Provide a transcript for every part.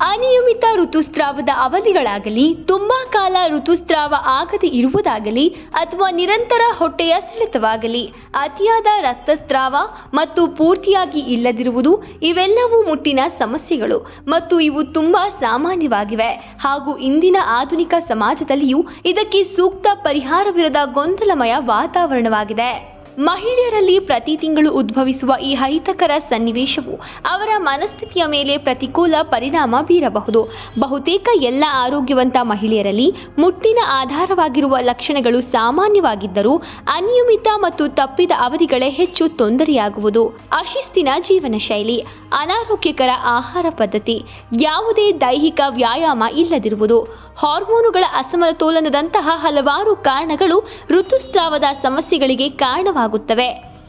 ಅನಿಯಮಿತ ಋತುಸ್ರಾವದ ಅವಧಿಗಳಾಗಲಿ, ತುಂಬಾ ಕಾಲ ಋತುಸ್ರಾವ ಆಗದೆ ಇರುವುದಾಗಲಿ ಅಥವಾ ನಿರಂತರ ಹೊಟ್ಟೆಯ ಸೆಳೆತವಾಗಲಿ, ಅತಿಯಾದ ರಕ್ತಸ್ರಾವ ಮತ್ತು ಪೂರ್ತಿಯಾಗಿ ಇಲ್ಲದಿರುವುದು ಇವೆಲ್ಲವೂ ಮುಟ್ಟಿನ ಸಮಸ್ಯೆಗಳು ಮತ್ತು ಇವು ತುಂಬಾ ಸಾಮಾನ್ಯವಾಗಿವೆ. ಹಾಗೂ ಇಂದಿನ ಆಧುನಿಕ ಸಮಾಜದಲ್ಲಿಯೂ ಇದಕ್ಕೆ ಸೂಕ್ತ ಪರಿಹಾರವಿರದ ಗೊಂದಲಮಯ ವಾತಾವರಣವಾಗಿದೆ. ಮಹಿಳೆಯರಲ್ಲಿ ಪ್ರತಿ ತಿಂಗಳು ಉದ್ಭವಿಸುವ ಈ ಹೈತಕರ ಸನ್ನಿವೇಶವು ಅವರ ಮನಸ್ಥಿತಿಯ ಮೇಲೆ ಪ್ರತಿಕೂಲ ಪರಿಣಾಮ ಬೀರಬಹುದು. ಬಹುತೇಕ ಎಲ್ಲ ಆರೋಗ್ಯವಂತ ಮಹಿಳೆಯರಲ್ಲಿ ಮುಟ್ಟಿನ ಆಧಾರವಾಗಿರುವ ಲಕ್ಷಣಗಳು ಸಾಮಾನ್ಯವಾಗಿದ್ದರೂ ಅನಿಯಮಿತ ಮತ್ತು ತಪ್ಪಿದ ಅವಧಿಗಳೇ ಹೆಚ್ಚು ತೊಂದರೆಯಾಗುವುದು. ಅಶಿಸ್ತಿನ ಜೀವನ ಶೈಲಿ ಅನಾರೋಗ್ಯಕರ ಆಹಾರ ಪದ್ಧತಿ, ಯಾವುದೇ ದೈಹಿಕ ವ್ಯಾಯಾಮ ಇಲ್ಲದಿರುವುದು. ಹಾರ್ಮೋನುಗಳ ಅಸಮತೋಲನದಂತಹ ಹಲವಾರು ಕಾರಣಗಳು ಋತುಸ್ರಾವದ ಸಮಸ್ಯೆಗಳಿಗೆ ಕಾರಣವಾಗುತ್ತವೆ.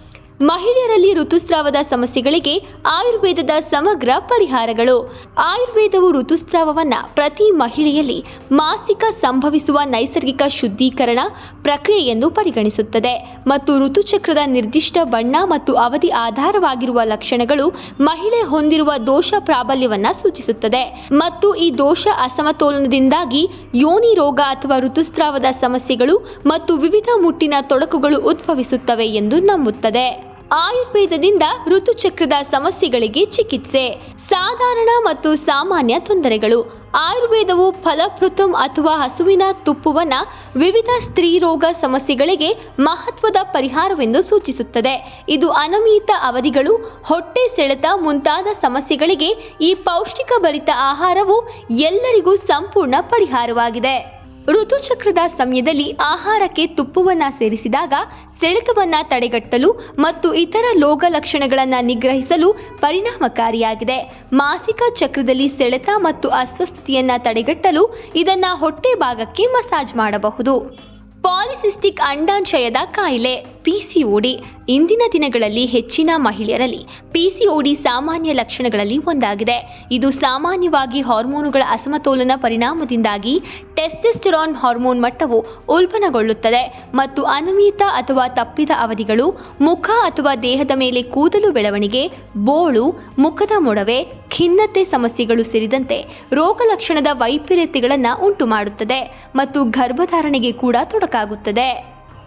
ಮಹಿಳೆಯರಲ್ಲಿ ಋತುಸ್ರಾವದ ಸಮಸ್ಯೆಗಳಿಗೆ ಆಯುರ್ವೇದದ ಸಮಗ್ರ ಪರಿಹಾರಗಳು. ಆಯುರ್ವೇದವು ಋತುಸ್ರಾವವನ್ನು ಪ್ರತಿ ಮಹಿಳೆಯಲ್ಲಿ ಮಾಸಿಕ ಸಂಭವಿಸುವ ನೈಸರ್ಗಿಕ ಶುದ್ಧೀಕರಣ ಪ್ರಕ್ರಿಯೆ ಎಂದು ಪರಿಗಣಿಸುತ್ತದೆ ಮತ್ತು ಋತುಚಕ್ರದ ನಿರ್ದಿಷ್ಟ ಬಣ್ಣ ಮತ್ತು ಅವಧಿ ಆಧಾರವಾಗಿರುವ ಲಕ್ಷಣಗಳು ಮಹಿಳೆ ಹೊಂದಿರುವ ದೋಷ ಪ್ರಾಬಲ್ಯವನ್ನು ಸೂಚಿಸುತ್ತದೆ. ಮತ್ತು ಈ ದೋಷ ಅಸಮತೋಲನದಿಂದಾಗಿ ಯೋನಿ ರೋಗ ಅಥವಾ ಋತುಸ್ರಾವದ ಸಮಸ್ಯೆಗಳು ಮತ್ತು ವಿವಿಧ ಮುಟ್ಟಿನ ತೊಡಕುಗಳು ಉದ್ಭವಿಸುತ್ತವೆ ಎಂದು ನಂಬುತ್ತದೆ. ಆಯುರ್ವೇದದಿಂದ ಋತುಚಕ್ರದ ಸಮಸ್ಯೆಗಳಿಗೆ ಚಿಕಿತ್ಸೆ. ಸಾಧಾರಣ ಮತ್ತು ಸಾಮಾನ್ಯ ತೊಂದರೆಗಳು. ಆಯುರ್ವೇದವು ಫಲಪ್ರಥಮ್ ಅಥವಾ ಹಸುವಿನ ತುಪ್ಪವನ್ನ ವಿವಿಧ ಸ್ತ್ರೀರೋಗ ಸಮಸ್ಯೆಗಳಿಗೆ ಮಹತ್ವದ ಪರಿಹಾರವೆಂದು ಸೂಚಿಸುತ್ತದೆ. ಇದು ಅನಮಿತ ಅವಧಿಗಳು, ಹೊಟ್ಟೆ ಸೆಳೆತ ಮುಂತಾದ ಸಮಸ್ಯೆಗಳಿಗೆ ಈ ಪೌಷ್ಟಿಕ ಭರಿತ ಆಹಾರವು ಎಲ್ಲರಿಗೂ ಸಂಪೂರ್ಣ ಪರಿಹಾರವಾಗಿದೆ. ಋತುಚಕ್ರದ ಸಮಯದಲ್ಲಿ ಆಹಾರಕ್ಕೆ ತುಪ್ಪವನ್ನು ಸೇರಿಸಿದಾಗ ಸೆಳೆತವನ್ನು ತಡೆಗಟ್ಟಲು ಮತ್ತು ಇತರ ರೋಗ ಲಕ್ಷಣಗಳನ್ನು ನಿಗ್ರಹಿಸಲು ಪರಿಣಾಮಕಾರಿಯಾಗಿದೆ. ಮಾಸಿಕ ಚಕ್ರದಲ್ಲಿ ಸೆಳೆತ ಮತ್ತು ಅಸ್ವಸ್ಥತೆಯನ್ನು ತಡೆಗಟ್ಟಲು ಇದನ್ನು ಹೊಟ್ಟೆ ಭಾಗಕ್ಕೆ ಮಸಾಜ್ ಮಾಡಬಹುದು. ಪಾಲಿಸಿಸ್ಟಿಕ್ ಅಂಡಾಶಯದ ಕಾಯಿಲೆ ಪಿಸಿಒಡಿ ಇಂದಿನ ದಿನಗಳಲ್ಲಿ ಹೆಚ್ಚಿನ ಮಹಿಳೆಯರಲ್ಲಿ ಪಿಸಿಒಡಿ ಸಾಮಾನ್ಯ ಲಕ್ಷಣಗಳಲ್ಲಿ ಒಂದಾಗಿದೆ. ಇದು ಸಾಮಾನ್ಯವಾಗಿ ಹಾರ್ಮೋನುಗಳ ಅಸಮತೋಲನ ಪರಿಣಾಮದಿಂದಾಗಿ ಟೆಸ್ಟೆಸ್ಟೆರಾನ್ ಹಾರ್ಮೋನ್ ಮಟ್ಟವು ಉಲ್ಬಣಗೊಳ್ಳುತ್ತದೆ ಮತ್ತು ಅನುಮಿತ ಅಥವಾ ತಪ್ಪಿದ ಅವಧಿಗಳು, ಮುಖ ಅಥವಾ ದೇಹದ ಮೇಲೆ ಕೂದಲು ಬೆಳವಣಿಗೆ, ಬೋಳು, ಮುಖದ ಮೊಡವೆ, ಖಿನ್ನತೆ ಸಮಸ್ಯೆಗಳು ಸೇರಿದಂತೆ ರೋಗ ಲಕ್ಷಣದ ವೈಪರೀತ್ಯಗಳನ್ನು ಉಂಟುಮಾಡುತ್ತದೆ ಮತ್ತು ಗರ್ಭಧಾರಣೆಗೆ ಕೂಡ ತೊಡಕಾಗುತ್ತದೆ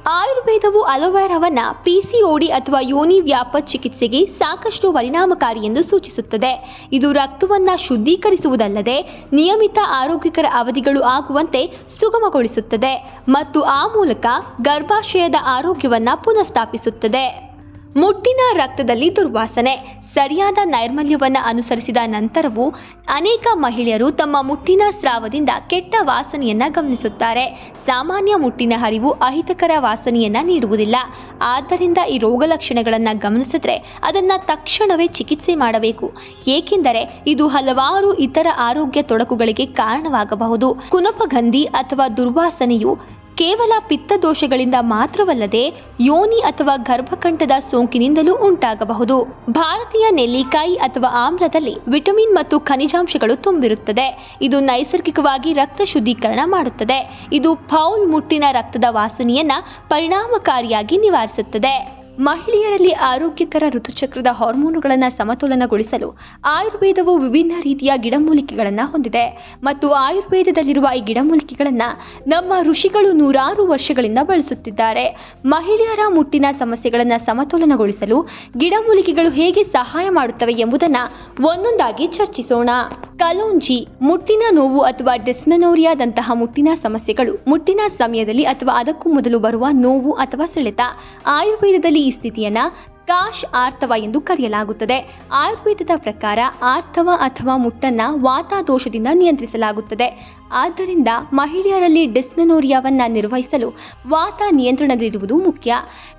ಆಯುರ್ವೇದವು ಅಲೋವೆರಾವನ್ನ ಪಿಸಿಒಡಿ ಅಥವಾ ಯೋನಿ ವ್ಯಾಪ ಚಿಕಿತ್ಸೆಗೆ ಸಾಕಷ್ಟು ಪರಿಣಾಮಕಾರಿ ಎಂದು ಸೂಚಿಸುತ್ತದೆ. ಇದು ರಕ್ತವನ್ನು ಶುದ್ಧೀಕರಿಸುವುದಲ್ಲದೆ ನಿಯಮಿತ ಆರೋಗ್ಯಕರ ಅವಧಿಗಳು ಆಗುವಂತೆ ಸುಗಮಗೊಳಿಸುತ್ತದೆ ಮತ್ತು ಆ ಮೂಲಕ ಗರ್ಭಾಶಯದ ಆರೋಗ್ಯವನ್ನು ಪುನಃಸ್ಥಾಪಿಸುತ್ತದೆ. ಮುಟ್ಟಿನ ರಕ್ತದಲ್ಲಿ ದುರ್ವಾಸನೆ ಸರಿಯಾದ ನೈರ್ಮಲ್ಯವನ್ನು ಅನುಸರಿಸಿದ ನಂತರವೂ ಅನೇಕ ಮಹಿಳೆಯರು ತಮ್ಮ ಮುಟ್ಟಿನ ಸ್ರಾವದಿಂದ ಕೆಟ್ಟ ವಾಸನೆಯನ್ನು ಗಮನಿಸುತ್ತಾರೆ. ಸಾಮಾನ್ಯ ಮುಟ್ಟಿನ ಹರಿವು ಅಹಿತಕರ ವಾಸನೆಯನ್ನು ನೀಡುವುದಿಲ್ಲ. ಆದ್ದರಿಂದ ಈ ರೋಗ ಲಕ್ಷಣಗಳನ್ನು ಗಮನಿಸಿದ್ರೆ ಅದನ್ನು ತಕ್ಷಣವೇ ಚಿಕಿತ್ಸೆ ಮಾಡಬೇಕು. ಏಕೆಂದರೆ ಇದು ಹಲವಾರು ಇತರ ಆರೋಗ್ಯ ತೊಡಕುಗಳಿಗೆ ಕಾರಣವಾಗಬಹುದು. ಕುನಪಗಂಧಿ ಅಥವಾ ದುರ್ವಾಸನೆಯು ಕೇವಲ ಪಿತ್ತದೋಷಗಳಿಂದ ಮಾತ್ರವಲ್ಲದೆ ಯೋನಿ ಅಥವಾ ಗರ್ಭಕಂಠದ ಸೋಂಕಿನಿಂದಲೂ ಉಂಟಾಗಬಹುದು. ಭಾರತೀಯ ನೆಲ್ಲಿಕಾಯಿ ಅಥವಾ ಆಮ್ಲದಲ್ಲಿ ವಿಟಮಿನ್ ಮತ್ತು ಖನಿಜಾಂಶಗಳು ತುಂಬಿರುತ್ತದೆ. ಇದು ನೈಸರ್ಗಿಕವಾಗಿ ರಕ್ತ ಶುದ್ಧೀಕರಣ ಮಾಡುತ್ತದೆ. ಇದು ಫೌಲ್ ಮುಟ್ಟಿನ ರಕ್ತದ ವಾಸನೆಯನ್ನ ಪರಿಣಾಮಕಾರಿಯಾಗಿ ನಿವಾರಿಸುತ್ತದೆ. ಮಹಿಳೆಯರಲ್ಲಿ ಆರೋಗ್ಯಕರ ಋತುಚಕ್ರದ ಹಾರ್ಮೋನುಗಳನ್ನು ಸಮತೋಲನಗೊಳಿಸಲು ಆಯುರ್ವೇದವು ವಿಭಿನ್ನ ರೀತಿಯ ಗಿಡಮೂಲಿಕೆಗಳನ್ನು ಹೊಂದಿದೆ. ಮತ್ತು ಆಯುರ್ವೇದದಲ್ಲಿರುವ ಈ ಗಿಡಮೂಲಿಕೆಗಳನ್ನು ನಮ್ಮ ಋಷಿಗಳು ನೂರಾರು ವರ್ಷಗಳಿಂದ ಬಳಸುತ್ತಿದ್ದಾರೆ. ಮಹಿಳೆಯರ ಮುಟ್ಟಿನ ಸಮಸ್ಯೆಗಳನ್ನು ಸಮತೋಲನಗೊಳಿಸಲು ಗಿಡಮೂಲಿಕೆಗಳು ಹೇಗೆ ಸಹಾಯ ಮಾಡುತ್ತವೆ ಎಂಬುದನ್ನು ಒಂದೊಂದಾಗಿ ಚರ್ಚಿಸೋಣ. ಕಲೋಂಜಿ, ಮುಟ್ಟಿನ ನೋವು ಅಥವಾ ಡಿಸ್ಮೆನೋರಿಯಾದಂತಹ ಮುಟ್ಟಿನ ಸಮಸ್ಯೆಗಳು ಮುಟ್ಟಿನ ಸಮಯದಲ್ಲಿ ಅಥವಾ ಅದಕ್ಕೂ ಮೊದಲು ಬರುವ ನೋವು ಅಥವಾ ಸೆಳೆತ ಆಯುರ್ವೇದದಲ್ಲಿ ಈ ಸ್ಥಿತಿಯನ್ನು ಕಾಶ್ ಆರ್ತವ ಎಂದು ಕರೆಯಲಾಗುತ್ತದೆ. ಆಯುರ್ವೇದದ ಪ್ರಕಾರ ಆರ್ತವ ಅಥವಾ ಮುಟ್ಟನ್ನ ವಾತಾದೋಷದಿಂದ ನಿಯಂತ್ರಿಸಲಾಗುತ್ತದೆ. ಆದ್ದರಿಂದ ಮಹಿಳೆಯರಲ್ಲಿ ಡಿಸ್ಮೆನೋರಿಯಾವನ್ನು ನಿರ್ವಹಿಸಲು ವಾತ ನಿಯಂತ್ರಣದಲ್ಲಿರುವುದು ಮುಖ್ಯ.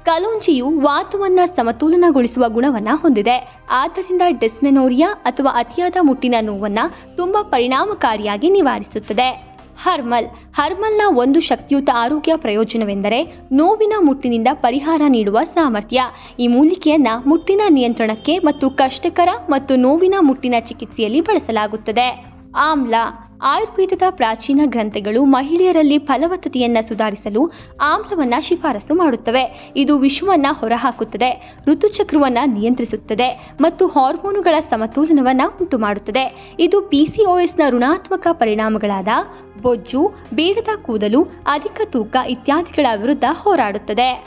ಕಲೋಂಜಿಯು ವಾತವನ್ನು ಸಮತೋಲನಗೊಳಿಸುವ ಗುಣವನ್ನು ಹೊಂದಿದೆ. ಆದ್ದರಿಂದ ಡಿಸ್ಮೆನೋರಿಯಾ ಅಥವಾ ಅತಿಯಾದ ಮುಟ್ಟಿನ ನೋವನ್ನು ತುಂಬ ಪರಿಣಾಮಕಾರಿಯಾಗಿ ನಿವಾರಿಸುತ್ತದೆ. ಹರ್ಮಲ್. ಹರ್ಮಲ್ನ ಒಂದು ಶಕ್ತಿಯುತ ಆರೋಗ್ಯ ಪ್ರಯೋಜನವೆಂದರೆ ನೋವಿನ ಮುಟ್ಟಿನಿಂದ ಪರಿಹಾರ ನೀಡುವ ಸಾಮರ್ಥ್ಯ. ಈ ಮೂಲಿಕೆಯನ್ನ ಮುಟ್ಟಿನ ನಿಯಂತ್ರಣಕ್ಕೆ ಮತ್ತು ಕಷ್ಟಕರ ಮತ್ತು ನೋವಿನ ಮುಟ್ಟಿನ ಚಿಕಿತ್ಸೆಯಲ್ಲಿ ಬಳಸಲಾಗುತ್ತದೆ. ಆಮ್ಲ, ಆಯುರ್ವೇದದ ಪ್ರಾಚೀನ ಗ್ರಂಥಗಳು ಮಹಿಳೆಯರಲ್ಲಿ ಫಲವತ್ತತೆಯನ್ನು ಸುಧಾರಿಸಲು ಆಮ್ಲವನ್ನು ಶಿಫಾರಸು ಮಾಡುತ್ತವೆ. ಇದು ವಿಷವನ್ನು ಹೊರಹಾಕುತ್ತದೆ, ಋತುಚಕ್ರವನ್ನು ನಿಯಂತ್ರಿಸುತ್ತದೆ ಮತ್ತು ಹಾರ್ಮೋನುಗಳ ಸಮತೋಲನವನ್ನು ಉಂಟು ಮಾಡುತ್ತದೆ ಇದು ಪಿಸಿಒಎಸ್ನ ಋಣಾತ್ಮಕ ಪರಿಣಾಮಗಳಾದ ಬೊಜ್ಜು, ಬೇಡದ ಕೂದಲು, ಅಧಿಕ ತೂಕ ಇತ್ಯಾದಿಗಳ ವಿರುದ್ಧ ಹೋರಾಡುತ್ತದೆ.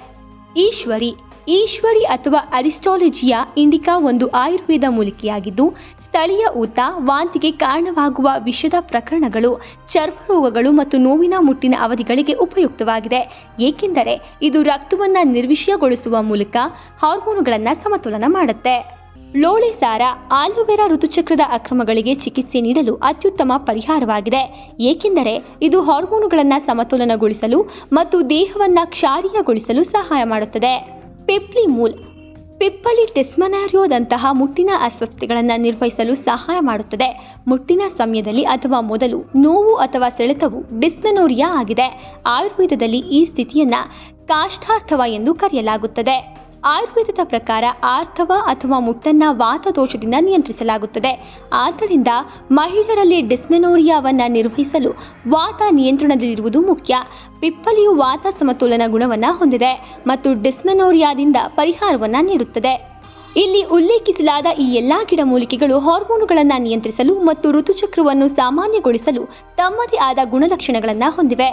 ಈಶ್ವರಿ ಈಶ್ವರಿ ಅಥವಾ ಅರಿಸ್ಟಾಲಜಿಯ ಇಂಡಿಕಾ ಒಂದು ಆಯುರ್ವೇದ ಮೂಲಿಕೆಯಾಗಿದ್ದು ಸ್ಥಳೀಯ ಊತ, ವಾಂತಿಗೆ ಕಾರಣವಾಗುವ ವಿಷದ ಪ್ರಕರಣಗಳು ಚರ್ಮರೋಗಗಳು ಮತ್ತು ನೋವಿನ ಮುಟ್ಟಿನ ಅವಧಿಗಳಿಗೆ ಉಪಯುಕ್ತವಾಗಿದೆ. ಏಕೆಂದರೆ ಇದು ರಕ್ತವನ್ನು ನಿರ್ವಿಷಯಗೊಳಿಸುವ ಮೂಲಕ ಹಾರ್ಮೋನುಗಳನ್ನು ಸಮತೋಲನ ಮಾಡುತ್ತೆ. ಲೋಳೆ ಸಾರ, ಆಲೋವೆರಾ ಋತುಚಕ್ರದ ಅಕ್ರಮಗಳಿಗೆ ಚಿಕಿತ್ಸೆ ನೀಡಲು ಅತ್ಯುತ್ತಮ ಪರಿಹಾರವಾಗಿದೆ. ಏಕೆಂದರೆ ಇದು ಹಾರ್ಮೋನುಗಳನ್ನು ಸಮತೋಲನಗೊಳಿಸಲು ಮತ್ತು ದೇಹವನ್ನು ಕ್ಷಾರೀಯಗೊಳಿಸಲು ಸಹಾಯ ಮಾಡುತ್ತದೆ. ಪೆಪ್ಲಿ ಮೂಲ್ ಪಿಪ್ಪಲಿ ಟಿಸ್ಮನಾರಿಯೋದಂತಹ ಮುಟ್ಟಿನ ಅಸ್ವಸ್ಥತೆಗಳನ್ನು ನಿರ್ವಹಿಸಲು ಸಹಾಯ ಮಾಡುತ್ತದೆ. ಮುಟ್ಟಿನ ಸಮಯದಲ್ಲಿ ಅಥವಾ ಮೊದಲು ನೋವು ಅಥವಾ ಸೆಳೆತವು ಡಿಸ್ಮೆನೋರಿಯಾ ಆಗಿದೆ. ಆಯುರ್ವೇದದಲ್ಲಿ ಈ ಸ್ಥಿತಿಯನ್ನು ಕಾಷ್ಠಾರ್ಥವ ಎಂದು ಕರೆಯಲಾಗುತ್ತದೆ. ಆಯುರ್ವೇದದ ಪ್ರಕಾರ ಆರ್ಥವ ಅಥವಾ ಮುಟ್ಟನ್ನ ವಾತ ದೋಷದಿಂದ ನಿಯಂತ್ರಿಸಲಾಗುತ್ತದೆ. ಆದ್ದರಿಂದ ಮಹಿಳೆಯರಲ್ಲಿ ಡಿಸ್ಮೆನೋರಿಯಾವನ್ನು ನಿರ್ವಹಿಸಲು ವಾತ ನಿಯಂತ್ರಣದಲ್ಲಿರುವುದು ಮುಖ್ಯ. ಪಿಪ್ಪಲಿಯು ವಾತ ಸಮತೋಲನ ಗುಣವನ್ನು ಹೊಂದಿದೆ ಮತ್ತು ಡಿಸ್ಮೆನೋರಿಯಾದಿಂದ ಪರಿಹಾರವನ್ನು ನೀಡುತ್ತದೆ. ಇಲ್ಲಿ ಉಲ್ಲೇಖಿಸಲಾದ ಈ ಎಲ್ಲಾ ಗಿಡಮೂಲಿಕೆಗಳು ಹಾರ್ಮೋನುಗಳನ್ನು ನಿಯಂತ್ರಿಸಲು ಮತ್ತು ಋತುಚಕ್ರವನ್ನು ಸಾಮಾನ್ಯಗೊಳಿಸಲು ತಮ್ಮದೇ ಆದ ಗುಣಲಕ್ಷಣಗಳನ್ನು ಹೊಂದಿವೆ.